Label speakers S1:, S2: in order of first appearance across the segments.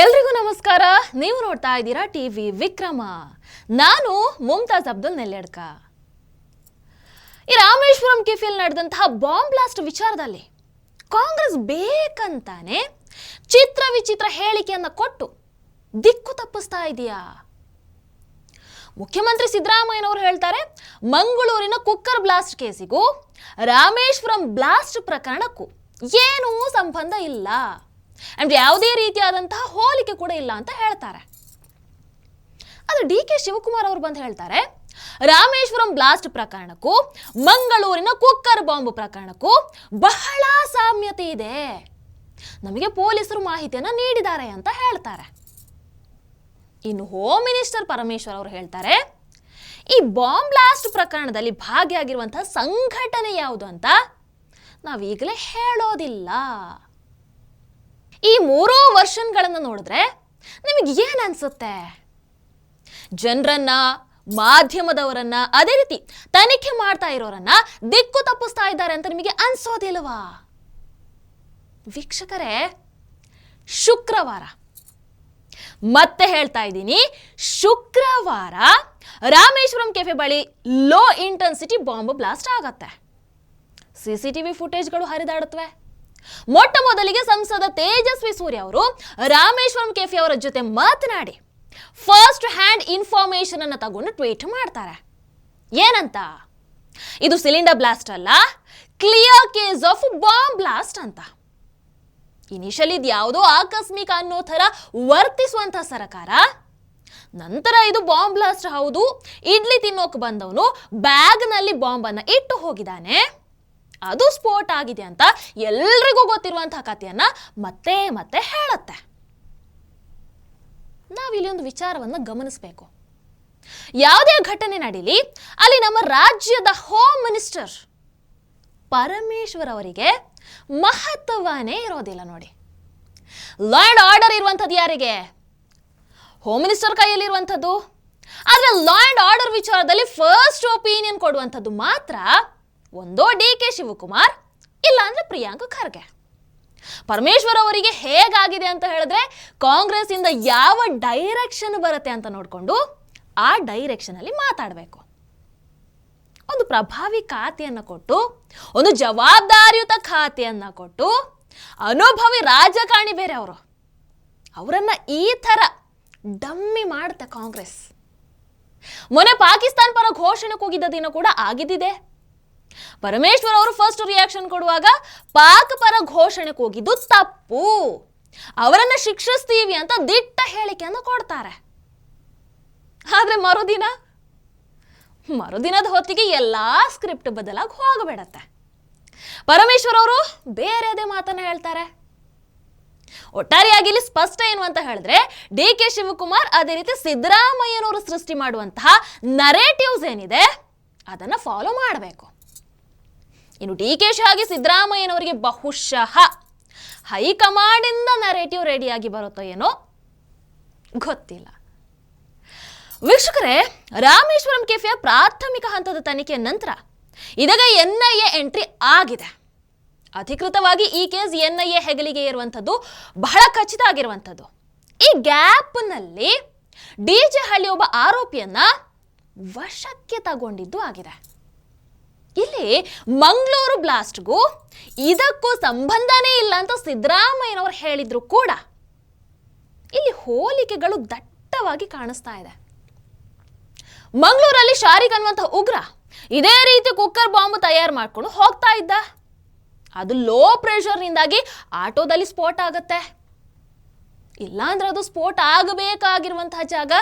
S1: ಎಲ್ರಿಗೂ ನಮಸ್ಕಾರ. ನೀವು ನೋಡ್ತಾ ಇದ್ದೀರಾ ಟಿವಿ ವಿಕ್ರಮ. ನಾನು ಮುಮ್ತಾಜ್ ಅಬ್ದುಲ್ ನೆಲ್ಲೆಡ್ಕ ಈ ರಾಮೇಶ್ವರಂ ಕೆಫಿಯಲ್ಲಿ ನಡೆದಂತಹ ಬಾಂಬ್ ಬ್ಲಾಸ್ಟ್ ವಿಚಾರದಲ್ಲಿ ಕಾಂಗ್ರೆಸ್ ಬೇಕಂತಾನೆ ಚಿತ್ರ ವಿಚಿತ್ರ ಹೇಳಿಕೆಯನ್ನು ಕೊಟ್ಟು ದಿಕ್ಕು ತಪ್ಪಿಸ್ತಾ ಇದೆಯಾ? ಮುಖ್ಯಮಂತ್ರಿ ಸಿದ್ದರಾಮಯ್ಯನವರು ಹೇಳ್ತಾರೆ, ಮಂಗಳೂರಿನ ಕುಕ್ಕರ್ ಬ್ಲಾಸ್ಟ್ ಕೇಸಿಗೂ ರಾಮೇಶ್ವರಂ ಬ್ಲಾಸ್ಟ್ ಪ್ರಕರಣಕ್ಕೂ ಏನೂ ಸಂಬಂಧ ಇಲ್ಲ. ಅಂಡ್ ಯಾವುದೇ ರೀತಿಯಾದಂತಹ ಹೋಲಿಕೆ ಕೂಡ ಇಲ್ಲ ಅಂತ ಹೇಳ್ತಾರೆ. ಅದು ಡಿ ಕೆ ಶಿವಕುಮಾರ್ ಅವರು ಬಂದು ಹೇಳ್ತಾರೆ, ರಾಮೇಶ್ವರಂ ಬ್ಲಾಸ್ಟ್ ಪ್ರಕರಣಕ್ಕೂ, ಮಂಗಳೂರಿನ ಕುಕ್ಕರ್ ಬಾಂಬ್ ಪ್ರಕರಣಕ್ಕೂ ಬಹಳ ಸಾಮ್ಯತೆ ಇದೆ. ನಮಗೆ ಪೊಲೀಸರು ಮಾಹಿತಿಯನ್ನು ನೀಡಿದ್ದಾರೆ ಅಂತ ಹೇಳ್ತಾರೆ. ಇನ್ನು ಹೋಮ್ ಮಿನಿಸ್ಟರ್ ಪರಮೇಶ್ವರ್ ಅವರು ಹೇಳ್ತಾರೆ, ಈ ಬಾಂಬ್ ಬ್ಲಾಸ್ಟ್ ಪ್ರಕರಣದಲ್ಲಿ ಭಾಗಿಯಾಗಿರುವಂತಹ ಸಂಘಟನೆ ಯಾವುದು ಅಂತ ನಾವೀಗಲೇ ಹೇಳೋದಿಲ್ಲ. ಈ ಮೂರೋ ವರ್ಷನ್ಗಳನ್ನು ನೋಡಿದ್ರೆ ನಿಮಗೆ ಏನು ಅನ್ಸುತ್ತೆ? ಜನರನ್ನ, ಮಾಧ್ಯಮದವರನ್ನ, ಅದೇ ರೀತಿ ತನಿಖೆ ಮಾಡ್ತಾ ಇರೋರನ್ನ ದಿಕ್ಕು ತಪ್ಪಿಸ್ತಾ ಇದ್ದಾರೆ ಅಂತ ನಿಮಗೆ ಅನ್ಸೋದಿಲ್ವಾ? ವೀಕ್ಷಕರೇ, ಶುಕ್ರವಾರ. ಮತ್ತೆ ಹೇಳ್ತಾ ಇದ್ದೀನಿ, ಶುಕ್ರವಾರ ರಾಮೇಶ್ವರಂ ಕೆಫೆ ಬಳಿ ಲೋ ಇಂಟೆನ್ಸಿಟಿ ಬಾಂಬ್ ಬ್ಲಾಸ್ಟ್ ಆಗತ್ತೆ. ಸಿಸಿಟಿವಿ ಫುಟೇಜ್ಗಳು ಹರಿದಾಡುತ್ತವೆ ಮೊಟ್ಟ ಮೊದಲಿಗೆ ಸಂಸದ ತೇಜಸ್ವಿ ಸೂರ್ಯ ಅವರು ರಾಮೇಶ್ವರಂ ಕೆಫಿ ಅವರ ಜೊತೆ ಮಾತನಾಡಿ ಫಸ್ಟ್ ಹ್ಯಾಂಡ್ ಇನ್ಫಾರ್ಮೇಶನ್ ಅನ್ನು ತಗೊಂಡು ಟ್ವೀಟ್ ಮಾಡ್ತಾರೆ. ಏನಂತ? ಇದು ಸಿಲಿಂಡರ್ ಬ್ಲಾಸ್ಟ್ ಅಲ್ಲ clear case of bomb blast ಅಂತ. ಇನಿಷಿಯಲ್ ಇದು ಯಾವುದೋ ಆಕಸ್ಮಿಕ ಅನ್ನೋ ಥರ ವರ್ತಿಸುವಂಥ ಸರಕಾರ. ನಂತರ ಇದು ಬಾಂಬ್ ಬ್ಲಾಸ್ಟ್ ಹೌದು, ಇಡ್ಲಿ ತಿನ್ನೋಕೆ ಬಂದವನು ಬ್ಯಾಗ್ನಲ್ಲಿ ಬಾಂಬನ್ನು ಇಟ್ಟು ಹೋಗಿದ್ದಾನೆ. ಅದು ಸ್ಫೋಟ ಆಗಿದೆ ಅಂತ ಎಲ್ರಿಗೂ ಗೊತ್ತಿರುವಂತಹ ಕಥೆಯನ್ನ ಮತ್ತೆ ಮತ್ತೆ ಹೇಳುತ್ತೆ. ನಾವಿಲ್ಲಿ ಒಂದು ವಿಚಾರವನ್ನು ಗಮನಿಸಬೇಕು. ಯಾವುದೇ ಘಟನೆ ನಡೀಲಿ, ಅಲ್ಲಿ ನಮ್ಮ ರಾಜ್ಯದ ಹೋಮ್ ಮಿನಿಸ್ಟರ್ ಪರಮೇಶ್ವರ್ ಅವರಿಗೆ ಮಹತ್ವನೇ ಇರೋದಿಲ್ಲ ನೋಡಿ. ಲಾ ಅಂಡ್ ಆರ್ಡರ್ ಇರುವಂಥದ್ದು ಯಾರಿಗೆ? ಹೋಮ್ ಮಿನಿಸ್ಟರ್ ಕೈಯಲ್ಲಿರುವಂಥದ್ದು. ಆದರೆ ಲಾ ಅಂಡ್ ಆರ್ಡರ್ ವಿಚಾರದಲ್ಲಿ ಫಸ್ಟ್ ಒಪಿನಿಯನ್ ಕೊಡುವಂಥದ್ದು ಮಾತ್ರ ಒಂದೋ ಡಿ ಕೆ ಶಿವಕುಮಾರ್, ಇಲ್ಲಾಂದ್ರೆ ಪ್ರಿಯಾಂಕ ಖರ್ಗೆ. ಪರಮೇಶ್ವರ್ ಅವರಿಗೆ ಹೇಗಾಗಿದೆ ಅಂತ ಹೇಳಿದ್ರೆ ಕಾಂಗ್ರೆಸ್ ಇಂದ ಯಾವ ಡೈರೆಕ್ಷನ್ ಬರುತ್ತೆ ಅಂತ ನೋಡಿಕೊಂಡು ಆ ಡೈರೆಕ್ಷನ್ ಅಲ್ಲಿ ಮಾತಾಡಬೇಕು. ಒಂದು ಪ್ರಭಾವಿ ಖಾತೆಯನ್ನು ಕೊಟ್ಟು, ಒಂದು ಜವಾಬ್ದಾರಿಯುತ ಖಾತೆಯನ್ನ ಕೊಟ್ಟು, ಅನುಭವಿ ರಾಜಕಾರಣಿ ಬೇರೆ ಅವರು. ಅವರನ್ನ ಈ ಥರ ಡಮ್ಮಿ ಮಾಡುತ್ತೆ ಕಾಂಗ್ರೆಸ್. ಮೊನ್ನೆ ಪಾಕಿಸ್ತಾನ ಪರ ಘೋಷಣೆ ಕೂಗಿದ್ದ ದಿನ ಕೂಡ ಆಗಿದ್ದಿದೆ. ಪರಮೇಶ್ವರ್ ಅವರು ಫಸ್ಟ್ ರಿಯಾಕ್ಷನ್ ಕೊಡುವಾಗ ಪಾಕ್ ಪರ ಘೋಷಣೆ ಕೂಗಿದ್ದು ತಪ್ಪು. ಅವರನ್ನ ಶಿಕ್ಷಿಸ್ತೀವಿ ಅಂತ ದಿಟ್ಟ ಹೇಳಿಕೆಯನ್ನು ಕೊಡ್ತಾರೆ. ಆದ್ರೆ ಮರುದಿನ, ಮರುದಿನದ ಹೊತ್ತಿಗೆ ಎಲ್ಲಾ ಸ್ಕ್ರಿಪ್ಟ್ ಬದಲಾಗಿ ಹೋಗಬೇಡತ್ತೆ. ಪರಮೇಶ್ವರ್ ಅವರು ಬೇರೆದೇ ಮಾತನ್ನ ಹೇಳ್ತಾರೆ. ಒಟ್ಟಾರೆಯಾಗಿ ಸ್ಪಷ್ಟ ಏನು ಅಂತ ಹೇಳಿದ್ರೆ ಡಿ ಕೆ ಶಿವಕುಮಾರ್ ಅದೇ ರೀತಿ ಸಿದ್ದರಾಮಯ್ಯನವರು ಸೃಷ್ಟಿ ಮಾಡುವಂತಹ ನರೇಟಿವ್ಸ್ ಏನಿದೆ, ಅದನ್ನ ಫಾಲೋ ಮಾಡಬೇಕು. ಇನ್ನು ಡಿ ಕೆ ಶಿ ಹಾಗೆ ಸಿದ್ದರಾಮಯ್ಯನವರಿಗೆ ಬಹುಶಃ ಹೈಕಮಾಂಡಿಂದ ನರೇಟಿವ್ ರೆಡಿಯಾಗಿ ಬರುತ್ತೋ ಏನೋ ಗೊತ್ತಿಲ್ಲ. ವೀಕ್ಷಕರೇ, ರಾಮೇಶ್ವರಂ ಕೆಫಿಯ ಪ್ರಾಥಮಿಕ ಹಂತದ ತನಿಖೆಯ ನಂತರ ಇದೀಗ ಎನ್ಐಎ ಎಂಟ್ರಿ ಆಗಿದೆ. ಅಧಿಕೃತವಾಗಿ ಈ ಕೇಸ್ ಎನ್ಐಎ ಹೆಗಲಿಗೆ ಇರುವಂಥದ್ದು ಬಹಳ ಖಚಿತ ಆಗಿರುವಂಥದ್ದು. ಈ ಗ್ಯಾಪ್ನಲ್ಲಿ ಡಿ ಜೆ ಹಳ್ಳಿ ಒಬ್ಬ ಆರೋಪಿಯನ್ನ ವಶಕ್ಕೆ ತಗೊಂಡಿದ್ದು ಆಗಿದೆ. ಇಲ್ಲಿ ಮಂಗಳೂರು ಬ್ಲಾಸ್ಟ್ಗೂ ಇದಕ್ಕೂ ಸಂಬಂಧನೇ ಇಲ್ಲ ಅಂತ ಸಿದ್ದರಾಮಯ್ಯನವರು ಹೇಳಿದ್ರು ಕೂಡ. ಇಲ್ಲಿ ಹೋಲಿಕೆಗಳು ದಟ್ಟವಾಗಿ ಕಾಣಿಸ್ತಾ ಇದೆ. ಮಂಗಳೂರಲ್ಲಿ ಶಾರಿಕ್ ಅನ್ನುವಂಥ ಉಗ್ರ ಇದೇ ರೀತಿ ಕುಕ್ಕರ್ ಬಾಂಬ್ ತಯಾರು ಮಾಡ್ಕೊಂಡು ಹೋಗ್ತಾ ಇದ್ದ. ಅದು ಲೋ ಪ್ರೆಷರ್ನಿಂದಾಗಿ ಆಟೋದಲ್ಲಿ ಸ್ಫೋಟ ಆಗತ್ತೆ. ಇಲ್ಲಾಂದ್ರೆ ಅದು ಸ್ಫೋಟ ಆಗಬೇಕಾಗಿರುವಂತಹ ಜಾಗ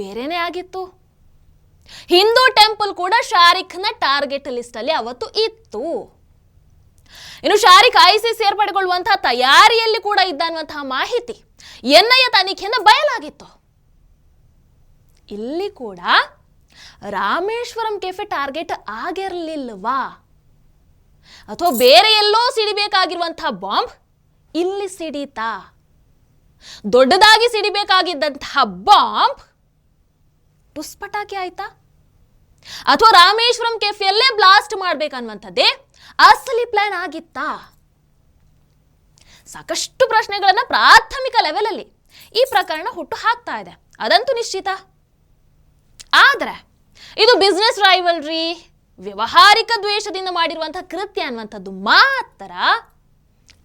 S1: ಬೇರೆನೇ ಆಗಿತ್ತು. ಹಿಂದೂ ಟೆಂಪಲ್ ಕೂಡ ಶಾರಿಕ್ನ ಟಾರ್ಗೆಟ್ ಲಿಸ್ಟ್ ಅಲ್ಲಿ ಅವತ್ತು ಇತ್ತು. ಇನ್ನು ಶಾರಿಕ್ ಐಸಿ ಸೇರ್ಪಡೆಗೊಳ್ಳುವಂತಹ ತಯಾರಿಯಲ್ಲಿ ಕೂಡ ಇದ್ದ ಅನ್ನುವಂತಹ ಮಾಹಿತಿ ಎನ್ಐಎ ತನಿಖೆಯಿಂದ ಬಯಲಾಗಿತ್ತು. ಇಲ್ಲಿ ಕೂಡ ರಾಮೇಶ್ವರಂ ಕೆಫೆ ಟಾರ್ಗೆಟ್ ಆಗಿರಲಿಲ್ವಾ? ಅಥವಾ ಬೇರೆ ಎಲ್ಲೋ ಸಿಡಿಬೇಕಾಗಿರುವಂತಹ ಬಾಂಬ್ ಇಲ್ಲಿ ಸಿಡಿತಾ? ದೊಡ್ಡದಾಗಿ ಸಿಡಿಬೇಕಾಗಿದ್ದಂತಹ ಬಾಂಬ್ ಟುಸ್ಪಟಾಕಿ ಆಯ್ತಾ? ಅಥವಾ ರಾಮೇಶ್ವರಂ ಕೆಫೆಯಲ್ಲೇ ಬ್ಲಾಸ್ಟ್ ಮಾಡ್ಬೇಕನ್ನುವಂಥದ್ದೇ? ಅಸಲಿ ಪ್ಲಾನ್ ಆಗಿತ್ತಾ? ಸಾಕಷ್ಟು ಪ್ರಶ್ನೆಗಳನ್ನ ಪ್ರಾಥಮಿಕ ಲೆವೆಲಲ್ಲಿ ಈ ಪ್ರಕರಣ ಹುಟ್ಟು ಹಾಕ್ತಾ ಇದೆ. ಅದಂತೂ ನಿಶ್ಚಿತ? ಆದರೆ, ಇದು ಬಿಸ್ನೆಸ್ ರೈವಲ್ರಿ ವ್ಯವಹಾರಿಕ ದ್ವೇಷದಿಂದ ಮಾಡಿರುವಂತಹ ಕೃತ್ಯ ಅನ್ನುವಂಥದ್ದು ಮಾತ್ರ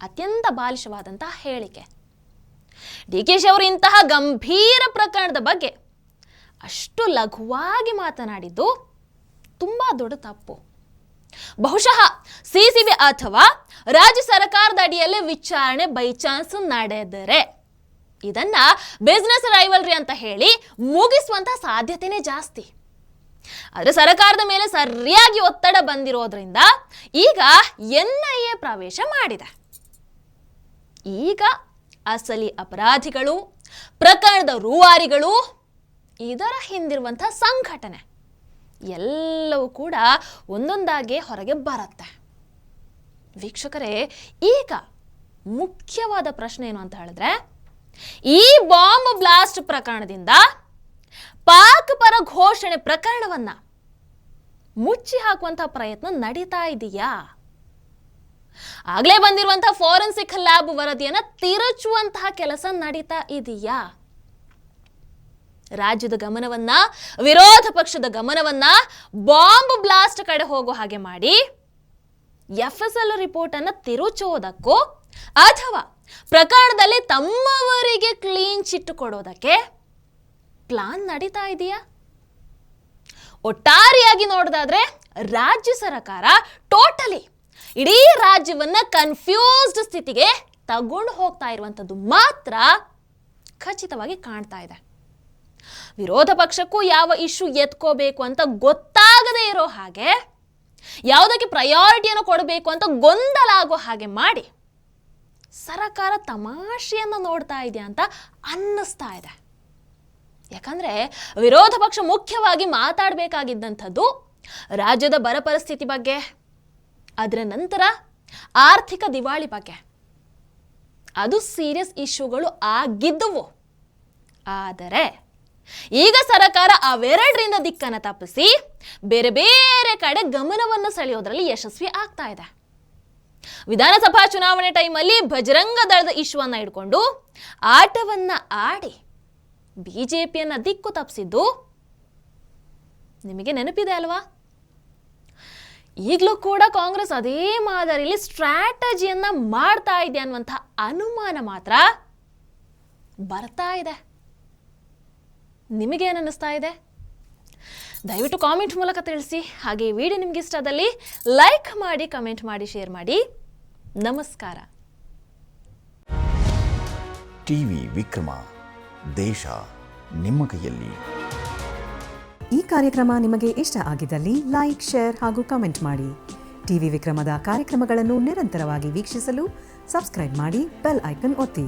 S1: ಅತ್ಯಂತ ಬಾಲಿಶವಾದಂತಹ ಹೇಳಿಕೆ. ಡಿ ಕೆ ಶಿ ಅವರು ಇಂತಹ ಗಂಭೀರ ಪ್ರಕರಣದ ಬಗ್ಗೆ ಅಷ್ಟು ಲಘುವಾಗಿ ಮಾತನಾಡಿದ್ದು ತುಂಬ ದೊಡ್ಡ ತಪ್ಪು. ಬಹುಶಃ ಸಿಸಿಬಿ ಅಥವಾ ರಾಜ್ಯ ಸರ್ಕಾರದ ಅಡಿಯಲ್ಲೇ ವಿಚಾರಣೆ ಬೈ ಚಾನ್ಸ್ ನಡೆದರೆ. ಇದನ್ನ ಬಿಸ್ನೆಸ್ ರೈವಲ್ರಿ ಅಂತ ಹೇಳಿ ಮುಗಿಸುವಂತ ಸಾಧ್ಯತೆನೇ ಜಾಸ್ತಿ. ಆದರೆ ಸರ್ಕಾರದ ಮೇಲೆ ಸರಿಯಾಗಿ ಒತ್ತಡ ಬಂದಿರೋದ್ರಿಂದ ಈಗ ಎನ್ ಐ ಎ ಪ್ರವೇಶ ಮಾಡಿದೆ. ಈಗ ಅಸಲಿ ಅಪರಾಧಿಗಳು, ಪ್ರಕರಣದ ರೂವಾರಿಗಳು ಇದರ ಹಿಂದಿರುವಂಥ ಸಂಘಟನೆ ಎಲ್ಲವೂ ಕೂಡ ಒಂದೊಂದಾಗಿ ಹೊರಗೆ ಬರುತ್ತೆ. ವೀಕ್ಷಕರೇ, ಈಗ ಮುಖ್ಯವಾದ ಪ್ರಶ್ನೆ ಏನು ಅಂತ ಹೇಳಿದ್ರೆ, ಈ ಬಾಂಬ್ ಬ್ಲಾಸ್ಟ್ ಪ್ರಕರಣದಿಂದ ಪಾಕ್ ಪರ ಘೋಷಣೆ ಪ್ರಕರಣವನ್ನ ಮುಚ್ಚಿ ಹಾಕುವಂತಹ ಪ್ರಯತ್ನ ನಡೀತಾ ಇದೆಯಾ? ಆಗಲೇ ಬಂದಿರುವಂತಹ ಫಾರೆನ್ಸಿಕ್ ಲ್ಯಾಬ್ ವರದಿಯನ್ನ ತಿರುಚುವಂತಹ ಕೆಲಸ ನಡೀತಾ ಇದೆಯಾ? ರಾಜ್ಯದ ಗಮನವನ್ನ, ವಿರೋಧ ಪಕ್ಷದ ಗಮನವನ್ನ ಬಾಂಬ್ ಬ್ಲಾಸ್ಟ್ ಕಡೆ ಹೋಗೋ ಹಾಗೆ ಮಾಡಿ ಎಫ್ ಎಸ್ ಎಲ್ ರಿಪೋರ್ಟ್ ಅನ್ನ ತಿರುಚೋದಕ್ಕೂ ಅಥವಾ ಪ್ರಕರಣದಲ್ಲಿ ತಮ್ಮವರಿಗೆ ಕ್ಲೀನ್ ಚಿಟ್ ಕೊಡೋದಕ್ಕೆ ಪ್ಲಾನ್ ನಡೀತಾ ಇದೆಯಾ? ಒಟ್ಟಾರೆಯಾಗಿ ನೋಡೋದಾದ್ರೆ ರಾಜ್ಯ ಸರ್ಕಾರ ಟೋಟಲಿ ಇಡೀ ರಾಜ್ಯವನ್ನ ಕನ್ಫ್ಯೂಸ್ಡ್ ಸ್ಥಿತಿಗೆ ತಗೊಂಡು ಹೋಗ್ತಾ ಇರುವಂಥದ್ದು ಮಾತ್ರ ಖಚಿತವಾಗಿ ಕಾಣ್ತಾ ಇದೆ. ವಿರೋಧ ಪಕ್ಷಕ್ಕೂ ಯಾವ ಇಶ್ಯೂ ಎತ್ಕೋಬೇಕು ಅಂತ ಗೊತ್ತಾಗದೇ ಇರೋ ಹಾಗೆ ಯಾವುದಕ್ಕೆ ಪ್ರಯಾರಿಟಿಯನ್ನು ಕೊಡಬೇಕು ಅಂತ ಗೊಂದಲ ಆಗೋ ಹಾಗೆ ಮಾಡಿ ಸರಕಾರ ತಮಾಷೆಯನ್ನು ನೋಡ್ತಾ ಇದೆಯಾ ಅಂತ ಅನ್ನಿಸ್ತಾ ಇದೆ. ಯಾಕಂದರೆ ವಿರೋಧ ಪಕ್ಷ ಮುಖ್ಯವಾಗಿ ಮಾತಾಡಬೇಕಾಗಿದ್ದಂಥದ್ದು ರಾಜ್ಯದ ಬರ ಪರಿಸ್ಥಿತಿ ಬಗ್ಗೆ ಅದರ ನಂತರ ಆರ್ಥಿಕ ದಿವಾಳಿ ಬಗ್ಗೆ. ಅದು ಸೀರಿಯಸ್ ಇಶ್ಯೂಗಳು ಆಗಿದ್ದುವು. ಆದರೆ ಈಗ ಸರಕಾರ ಅವೆರಡರಿಂದ ದಿಕ್ಕನ್ನು ತಪ್ಪಿಸಿ ಬೇರೆ ಬೇರೆ ಕಡೆ ಗಮನವನ್ನು ಸೆಳೆಯೋದ್ರಲ್ಲಿ ಯಶಸ್ವಿ ಆಗ್ತಾ ಇದೆ. ವಿಧಾನಸಭಾ ಚುನಾವಣೆ ಟೈಮಲ್ಲಿ ಬಜರಂಗ ದಳದ ಇಶ್ವನ್ನ ಇಟ್ಕೊಂಡು ಆಟವನ್ನ ಆಡಿ ಬಿಜೆಪಿಯನ್ನ ದಿಕ್ಕು ತಪ್ಪಿಸಿದ್ದು ನಿಮಗೆ ನೆನಪಿದೆ ಅಲ್ವಾ? ಈಗಲೂ ಕೂಡ ಕಾಂಗ್ರೆಸ್ ಅದೇ ಮಾದರಿಯಲ್ಲಿ ಸ್ಟ್ರಾಟಜಿಯನ್ನ ಮಾಡ್ತಾ ಇದೆ ಅನ್ನುವಂಥ ಅನುಮಾನ ಮಾತ್ರ ಬರ್ತಾ ಇದೆ. ನಿಮಗೇನು ಅನ್ನಿಸ್ತಾ ಇದೆ? ದಯವಿಟ್ಟು ಕಾಮೆಂಟ್ ಮೂಲಕ ತಿಳಿಸಿ. ಹಾಗೆ ಈ ವಿಡಿಯೋ ನಿಮ್ಗೆ ಇಷ್ಟದಲ್ಲಿ ಲೈಕ್ ಮಾಡಿ ಕಮೆಂಟ್ ಮಾಡಿ ಶೇರ್ ಮಾಡಿ. ನಮಸ್ಕಾರ.
S2: ಟಿವಿ ವಿಕ್ರಮ ದೇಶ ನಿಮ್ಮ ಕೈಯಲ್ಲಿ.
S3: ಈ ಕಾರ್ಯಕ್ರಮ ನಿಮಗೆ ಇಷ್ಟ ಆಗಿದ್ದಲ್ಲಿ ಲೈಕ್ ಶೇರ್ ಹಾಗೂ ಕಮೆಂಟ್ ಮಾಡಿ. ಟಿವಿ ವಿಕ್ರಮದ ಕಾರ್ಯಕ್ರಮಗಳನ್ನು ನಿರಂತರವಾಗಿ ವೀಕ್ಷಿಸಲು ಸಬ್ಸ್ಕ್ರೈಬ್ ಮಾಡಿ ಬೆಲ್ ಐಕನ್ ಒತ್ತಿ.